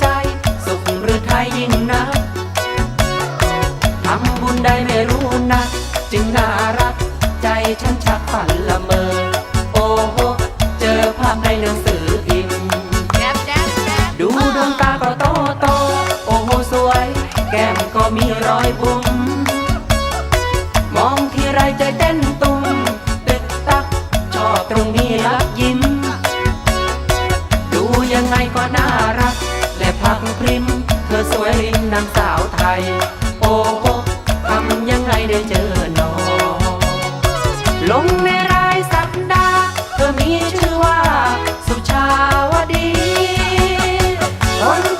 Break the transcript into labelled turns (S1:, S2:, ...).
S1: ใจ สุขหรือไทยยิ่งนักทำบุญได้ไม่รู้นะจึงน่ารัก ใจฉันชักฝันละเมอ โอ้โห เจอภาพในหนังสือพิมพ์แจ๊บแจ๊บแจ๊บดูดวงตาก็โตโต โอ้โห สวย แก้มก็มีรอยบุ๋มมองทีไรใจเต้นตุ้มังไงก็น่ารัก และพักพริม เธอสวยลิงนางสาวไทย โอ้โหทำยังไงได้เจอน้องลงใน